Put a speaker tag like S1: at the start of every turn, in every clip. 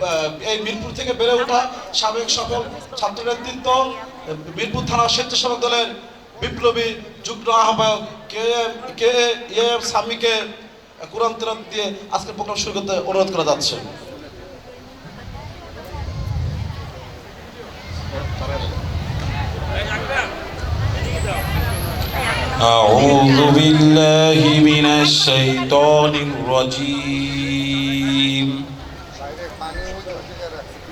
S1: আহ, এই মিরপুর থেকে বেড়ে ওঠা সাবেক সকল ছাত্র নেতৃত্ব মিরপুর থানা স্বেচ্ছাসেবক দলের বিপ্লবী যুগ্ম আহ্বায়ক K M K A M সামিকে কোরআন তিরাত দিয়ে আজকের প্রোগ্রাম শুরু করতে অনুরোধ করা যাচ্ছে
S2: أعوذ بالله من الشيطان الرجيم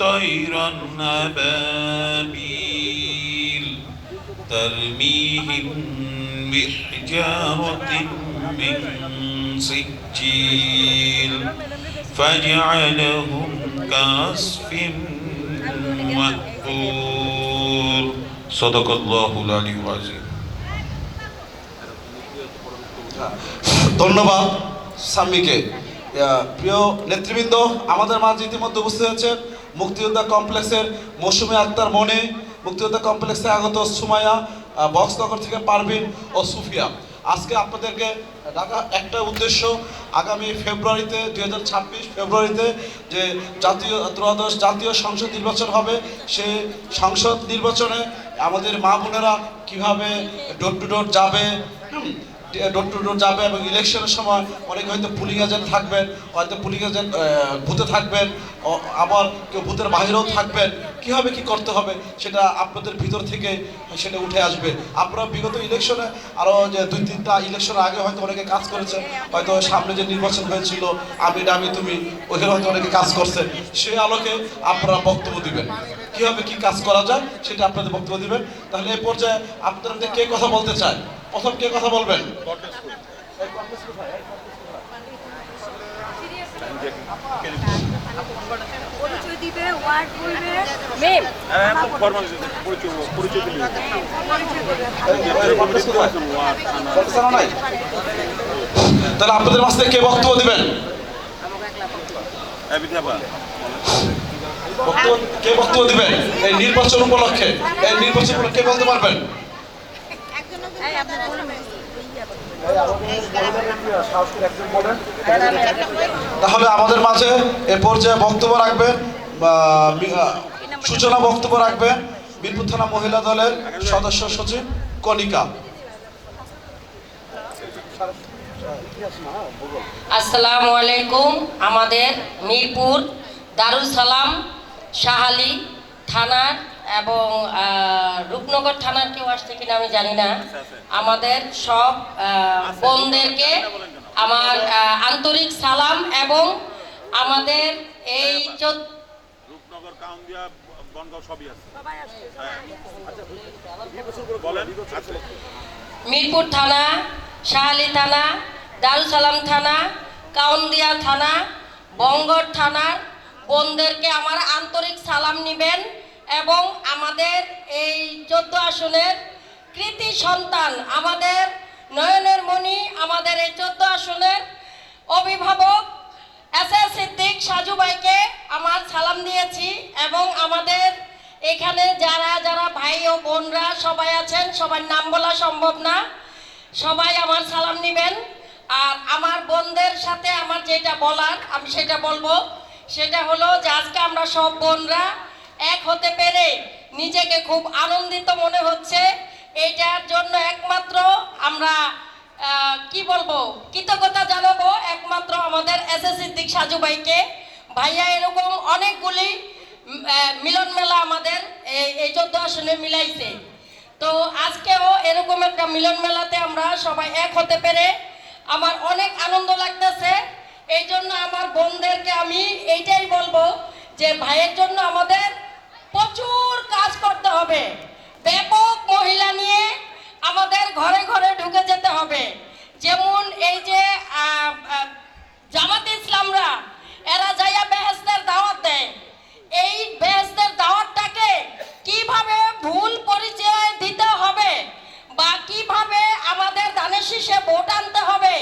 S2: طيرا أبابيل ترميهم بحجارة من سجيل فجعلهم كعصف مأكول صدق الله العلي العظيم
S1: ধন্যবাদ সাম্মিকে আহ, প্রিয় নেতৃবৃন্দ আমাদের মাঝে ইতিমধ্যে উপস্থিত হয়েছে মুক্তিযোদ্ধা কমপ্লেক্সের মৌসুমী আক্তার মনে মুক্তিযোদ্ধা কমপ্লেক্সে আগত সুমাইয়া আহ, বক্সনগর থেকে পারভিন ও সুফিয়া। আজকে আপনাদেরকে ডাকা একটা উদ্দেশ্য আগামী ফেব্রুয়ারিতে দুই হাজার ছাব্বিশ ফেব্রুয়ারিতে যে জাতীয় ত্রয়োদশ জাতীয় সংসদ নির্বাচন হবে সে সংসদ নির্বাচনে আমাদের মা বোনেরা কীভাবে ডোর টু ডোর যাবে ডোর টু ডোর যাবে এবং ইলেকশনের সময় অনেকে হয়তো পুলিং এজেন্ট থাকবেন হয়তো পুলিং এজেন্ট বুথে থাকবেন আবার কেউ বুথের বাইরেও থাকবেন। কীভাবে কি করতে হবে সেটা আপনাদের ভিতর থেকে সেটা উঠে আসবে। আপনারা বিগত ইলেকশনে আরও যে দুই তিনটা ইলেকশনের আগে হয়তো অনেকে কাজ করেছেন হয়তো সামনে যে নির্বাচন হয়েছিল আমি ডামি তুমি ওখানে হয়তো অনেকে কাজ করছেন। সেই আলোকে আপনারা বক্তব্য দিবেন। কীভাবে কি কাজ করা যায় সেটা আপনাদের বক্তব্য দিবেন। তাহলে এই পর্যায়ে আপনাদের কে কথা বলতে চায়? প্রথম কে কথা বলবেন
S3: পরিচয় দিবে ওয়ার্ড বলবে মেম
S1: না নাই? তাহলে আপনাদের মাঝে কে বক্তব্য দিবেন? কে বক্তব্য দিবেন? এই নির্বাচন উপলক্ষে এই নির্বাচন উপলক্ষে কে বলতে পারবেন? তাহলে আমাদের মাঝে এ পর্যায়ে বক্তব্য রাখবেন। সূচনা বক্তব্য রাখবেন বীরপুর থানা মহিলা দলের সদস্য সচিব কণিকা।
S4: আসসালামু আলাইকুম, আমাদের মিরপুর দারুল সালাম শাহালি থানার এবং রূপনগর থানার কেউ আসছে কিনা আমি জানি না। আমাদের সব বোনদেরকে আমার আন্তরিক সালাম এবং আমাদের এই চোদ্দ
S5: রূপনগর কাউন্দিয়া বনগাঁও সবই আছে। বলেন।
S4: মিরপুর থানা শাহালি থানা দারুল সালাম থানা কাউন্দিয়া থানা বঙ্গর থানার বোনদেরকে আমার আন্তরিক সালাম নেবেন এবং আমাদের এই চোদ্দ আসনের কৃতি সন্তান আমাদের নয়নের মণি আমাদের এই চোদ্দ আসনের অভিভাবক এস এস সিদ্দিক সাজু ভাইকে আমার সালাম দিয়েছি এবং আমাদের এখানে যারা যারা ভাই ও বোনরা সবাই আছেন, সবার নাম বলা সম্ভব না। সবাই আমার সালাম নেবেন। আর আমার বোনদের সাথে আমার যেটা বলার, আমি সেটা বলব। সেটা হলো যে আজকে আমরা সব বোনরা এক হতে পেরে নিজেকে খুব আনন্দিত মনে হচ্ছে। এইটার জন্য একমাত্র আমরা কি বলব, কৃতজ্ঞতা জানাব। একমাত্র আমাদের সাজু ভাইকে। ভাইয়া এরকম অনেকগুলি মিলন মেলা আমাদের এই চোদ্দ আসনে মিলাইছে। তো আজকেও এরকম একটা মিলন মেলাতে আমরা সবাই এক হতে পেরে আমার অনেক আনন্দ লাগতেছে। এই জন্য আমার বোনদেরকে আমি এইটাই বলব যে ভাইয়ের জন্য আমাদের প্রচুর কাজ করতে হবে। ব্যাপক মহিলা নিয়ে এসে ভোট আনতে হবে।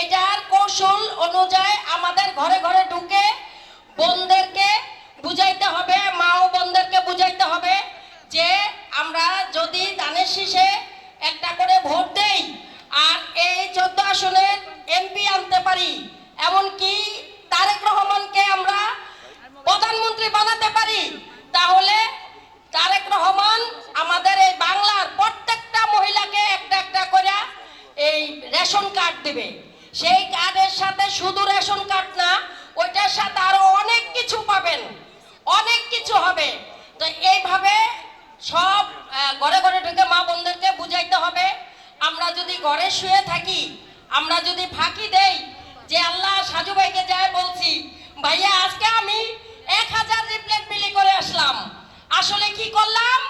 S4: এটার কৌশল অনুযায়ী আমাদের ঘরে ঘরে ঢুকে বোনদেরকে কার্ড দিবে। সেই কার্ডের সাথে শুধু রেশন কার্ড না, ওইটার সাথে আরও অনেক কিছু পাবেন। অনেক কিছু হবে। তো এইভাবে সব ঘরে ঘরে ঢুকে মা বোনদেরকে বুঝাইতে হবে। আমরা যদি ঘরে শুয়ে থাকি, আমরা যদি ফাঁকি দেই, যে আল্লাহ সাজু ভাইকে যায় বলছি, ভাইয়া, আজকে আমি এক হাজার রিপ্লেট বিলি করে আসলাম। আসলে কি করলাম?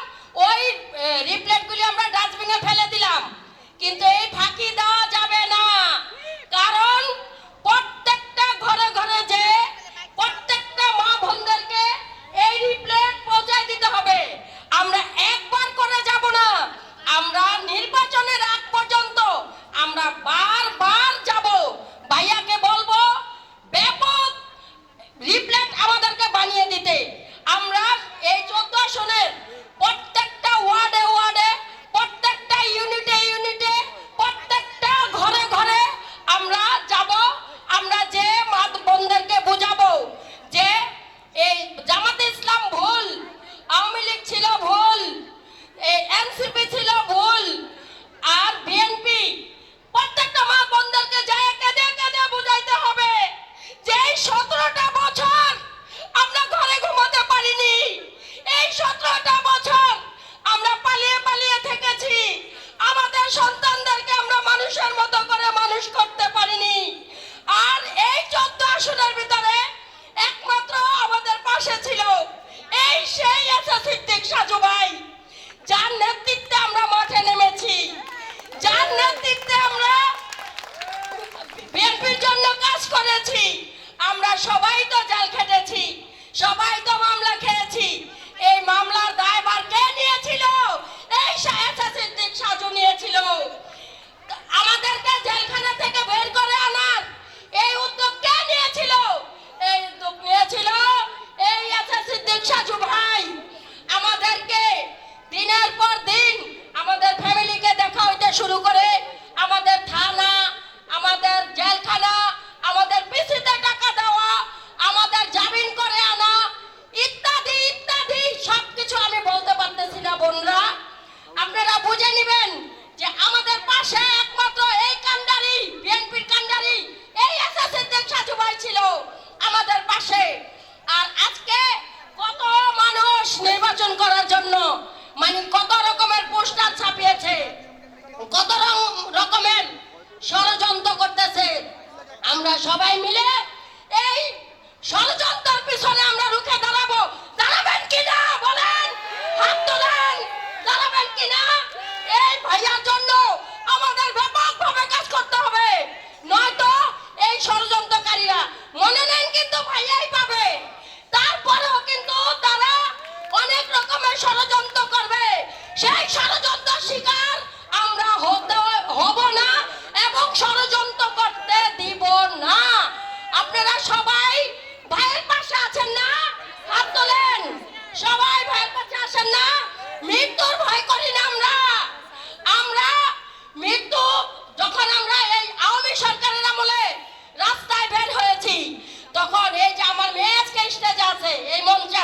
S4: আছে সিদ্দিক সাজু ভাই, যার নেতৃত্বে আমরা মাঠে নেমেছি, যার নেতৃত্বে আমরা বিএনপির জন্য কাজ করেছি, আমরা সবাই তো জাল খেটেছি, সবাই তো মামলা খেয়েছি, এই মামলার দায়ভার কে নিয়েছিল? এই সাজু নিয়েছিল। আমাদেরকে জেলখানা থেকে বের করে কিন্তু ভাইয়াই পাবে। তারপরেও কিন্তু তারা অনেক রকমের ষড়যন্ত্র করবে। সেই ষড়যন্ত্র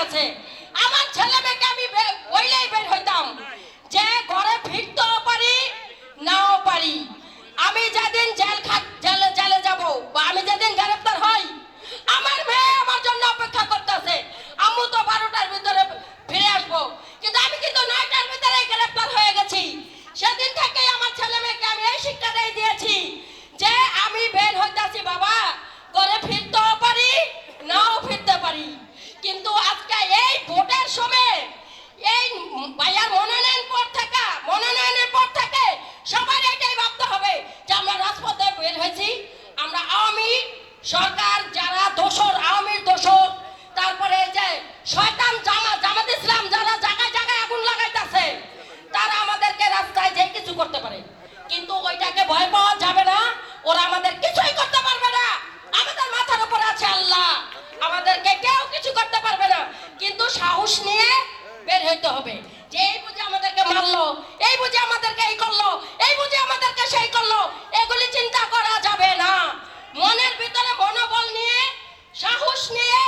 S4: আছে করতে পারে। কিন্তু ওইটাকে ভয় পাওয়া যাবে না। ওরা আমাদের কিছুই করতে পারবে না। আমাদের মাথার উপরে আছে আল্লাহ। আমাদেরকে কেউ কিছু করতে পারবে না। কিন্তু সাহস নিয়ে বের হইতে হবে। যে এই বুঝে আমাদেরকে মারলো, এই বুঝে আমাদেরকে এই করল, এই বুঝে আমাদেরকে সেই করল, এগুলি চিন্তা করা যাবে না। মনের ভিতরে মনোবল নিয়ে, সাহস নিয়ে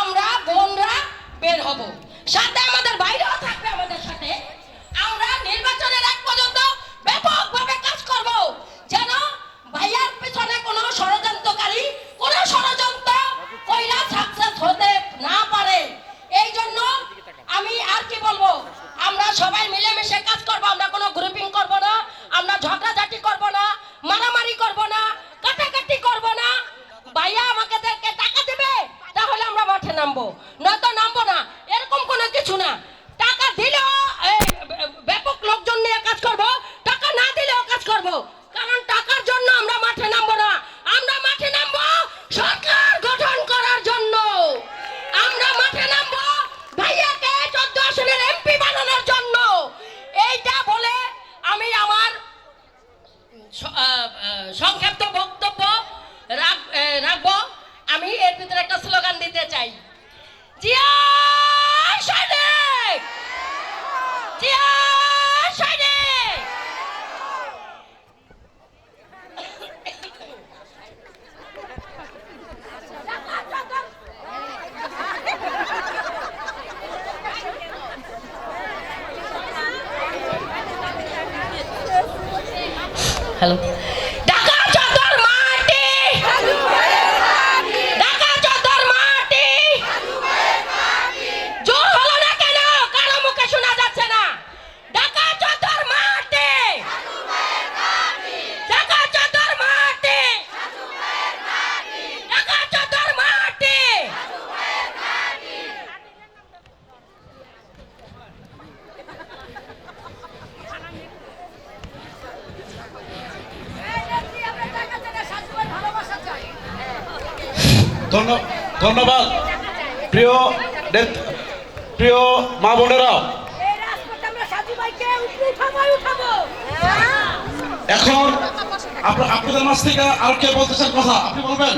S4: আমরা বোনরা বের হব। সাথে আমাদের
S1: Hello. ধন্যবাদ। প্রিয় প্রিয় মা বোনেরা এখন আপনাদের মাছ থেকে আর কে চান কথা? আপনি বলবেন?